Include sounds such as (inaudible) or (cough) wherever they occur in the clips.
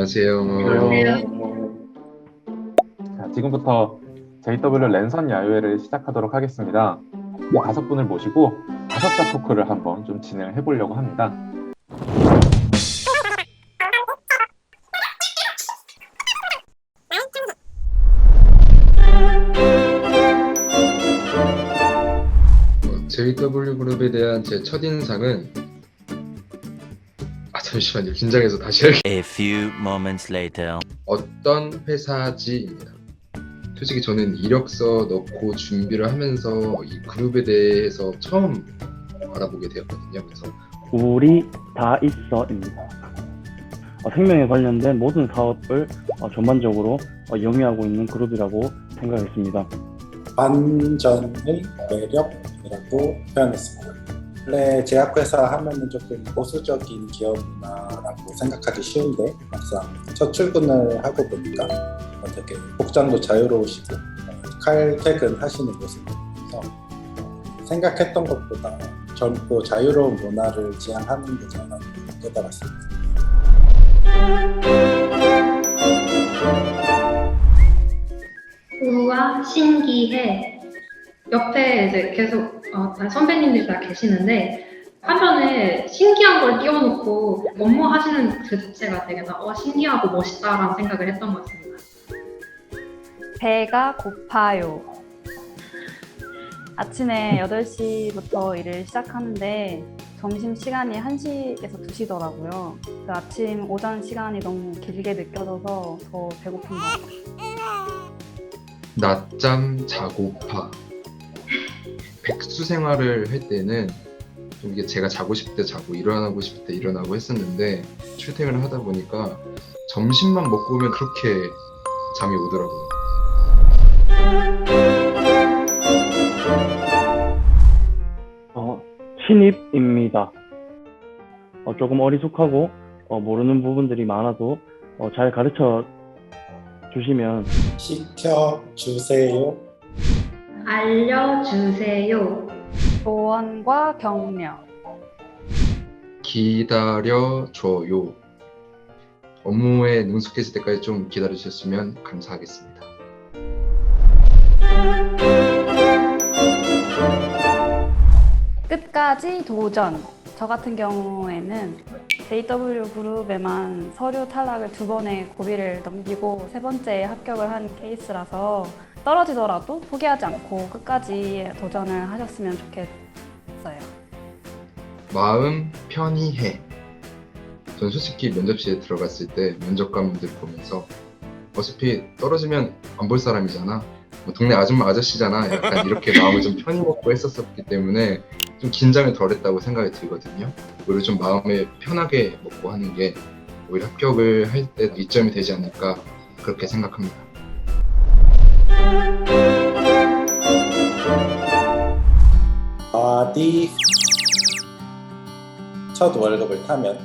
안녕하세요. 자, 지금부터 JW 랜선 야유회를 시작하도록 하겠습니다. 이 다섯 분을 모시고 다섯자 토크를 한번 좀 진행을 해보려고 합니다. 어, JW 그룹에 대한 제 첫인상은 아 잠시만요. 긴장해서 다시 할게요. A few moments later. 어떤 회사지입니다. 솔직히 저는 이력서 넣고 준비를 하면서 이 그룹에 대해서 처음 알아보게 되었거든요. 그래서 우리 다 있어입니다. 어, 생명에 관련된 모든 사업을 어, 전반적으로 어, 영위하고 있는 그룹이라고 생각했습니다. 반전의 매력이라고 표현했습니다. 원래 제약회사 하면은 조금 보수적인 기업 문화라고 생각하기 쉬운데 막상 첫 출근을 하고 보니까 어, 되게 복장도 자유로우시고 어, 칼퇴근 하시는 모습을 보면서 어, 생각했던 것보다 젊고 자유로운 문화를 지향하는 거잖아 깨달았습니다. 우와 신기해 옆에 이제 계속 어, 다 선배님들 다 계시는데 화면에 신기한 걸 띄워놓고 업무 하시는 그 자체가 되게 나, 어, 신기하고 멋있다라는 생각을 했던 것 같습니다. 배가 고파요. 아침에 8시부터 일을 시작하는데 점심 시간이 1시에서 2시더라고요. 그 아침 오전 시간이 너무 길게 느껴져서 더 배고픈 것 같아요. 낮잠 자고파 백수 생활을 할 때는 좀 이게 제가 자고 싶을 때 자고 일어나고 싶을 때 일어나고 했었는데 출퇴근을 하다 보니까 점심만 먹고 오면 그렇게 잠이 오더라고요. 어, 신입입니다. 어, 조금 어리숙하고 어, 모르는 부분들이 많아도 어, 잘 가르쳐 주시면 시켜 주세요. 알려주세요. 조언과 격려. 기다려줘요. 업무에 능숙해질 때까지 좀 기다려주셨으면 감사하겠습니다. 끝까지 도전. 저 같은 경우에는 JW 그룹에만 서류 탈락을 두 번의 고비를 넘기고 세 번째에 합격을 한 케이스라서 떨어지더라도 포기하지 않고 끝까지 도전을 하셨으면 좋겠어요. 마음 편히 해. 전 솔직히 면접실에 들어갔을 때 면접관분들 보면서 어차피 떨어지면 안 볼 사람이잖아. 뭐 동네 아줌마 아저씨잖아. 약간 이렇게 마음을 좀 편히 먹고 했었기 때문에 좀 긴장을 덜했다고 생각이 들거든요. 그리고 좀 마음을 편하게 먹고 하는 게 오히려 합격을 할 때 이점이 되지 않을까 그렇게 생각합니다. 어디 첫 월급을 타면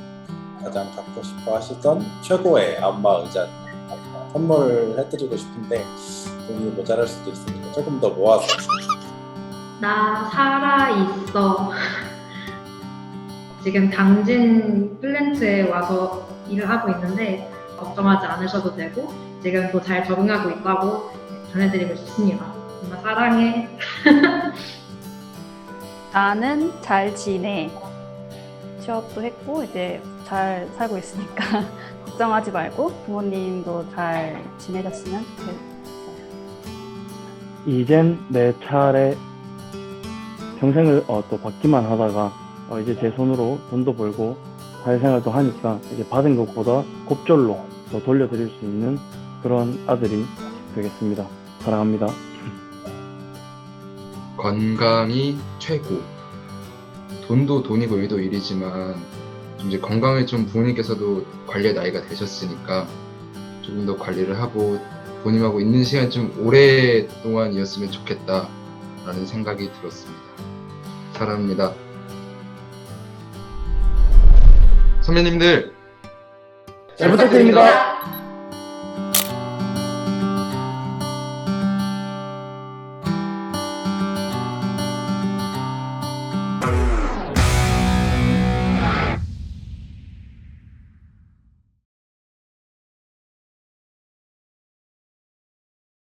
가장 갖고 싶어 하시던 최고의 안마 의자 선물해드리고 싶은데 돈이 모자랄 수도 있으니까 조금 더 모아서 나 살아 있어. 지금 당진 플랜트에 와서 일을 하고 있는데 걱정하지 않으셔도 되고 지금도 잘 적응하고 있다고 전해드리고 싶습니다. 엄마 사랑해. (laughs) 나는 잘 지내. 취업도 했고 이제 잘 살고 있으니까 (laughs) 걱정하지 말고 부모님도 잘 지내셨으면 좋겠어요. 이젠 내 차례 평생을 어, 또 받기만 하다가 어, 이제 제 손으로 돈도 벌고 사회생활도 하니까 이제 받은 것보다 곱절로 더 돌려드릴 수 있는 그런 아들이 되겠습니다. 사랑합니다. 건강이 최고. 돈도 돈이고 일도 일이지만 좀 이제 건강을 좀 부모님께서도 관리할 나이가 되셨으니까 조금 더 관리를 하고 부모님하고 있는 시간 좀 오랫동안이었으면 좋겠다라는 생각이 들었습니다. 사랑합니다. 선배님들 잘 부탁드립니다.